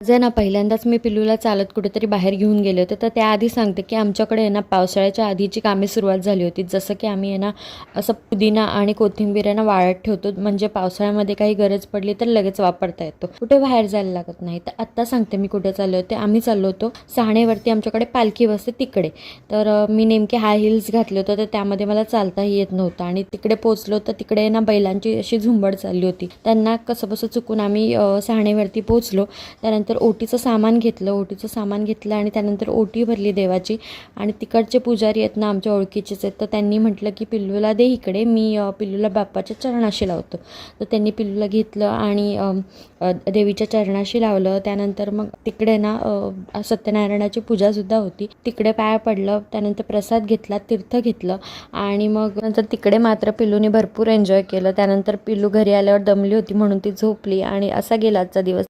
जे ना पहिल्यांदाच मी पिल्लूला चालत कुठेतरी बाहेर घेऊन गेले होते. तर त्याआधी सांगते की आमच्याकडे आहे ना पावसाळ्याच्या आधीची कामे सुरुवात झाली होती. जसं की आम्ही आहे ना असं पुदिना आणि कोथिंबीर ना वाळत ठेवतो. म्हणजे पावसाळ्यामध्ये काही गरज पडली तर लगेच वापरता येतो. कुठे बाहेर जायला लागत नाही. तर आत्ता सांगते मी कुठे चालले होते. आम्ही चाललो होतो सहाणेवरती आमच्याकडे पालखी बसते तिकडे. तर मी नेमके हाय हिल्स घातले होते. तर त्यामध्ये मला चालताही येत नव्हतं. आणि तिकडे पोचलो तर तिकडे ना बैलांची अशी झुंबड चालली होती. त्यांना कसं बसं चुकून आम्ही सहाणेवरती पोचलो त्यानंतर ओटीचं सामान घेतलं ओटीचं सामान घेतलं आणि त्यानंतर ओटी भरली देवाची. आणि तिकडचे पुजारी आहेत ना आमच्या ओळखीचेच आहेत. तर त्यांनी म्हटलं की पिल्लूला दे इकडे. मी पिल्लूला बाप्पाच्या चरणाशी लावतो. तर त्यांनी पिल्लूला घेतलं आणि देवीच्या चरणाशी लावलं. त्यानंतर मग तिकडे ना सत्यनारायणाची पूजासुद्धा होती. तिकडे पाया पडलं. त्यानंतर प्रसाद घेतला तीर्थ घेतलं. आणि मग नंतर तिकडे मात्र पिल्लूने भरपूर एन्जॉय केलं. त्यानंतर पिल्लू घरी आल्यावर दमली होती म्हणून ती झोपली. आणि असा गेला आजचा दिवस.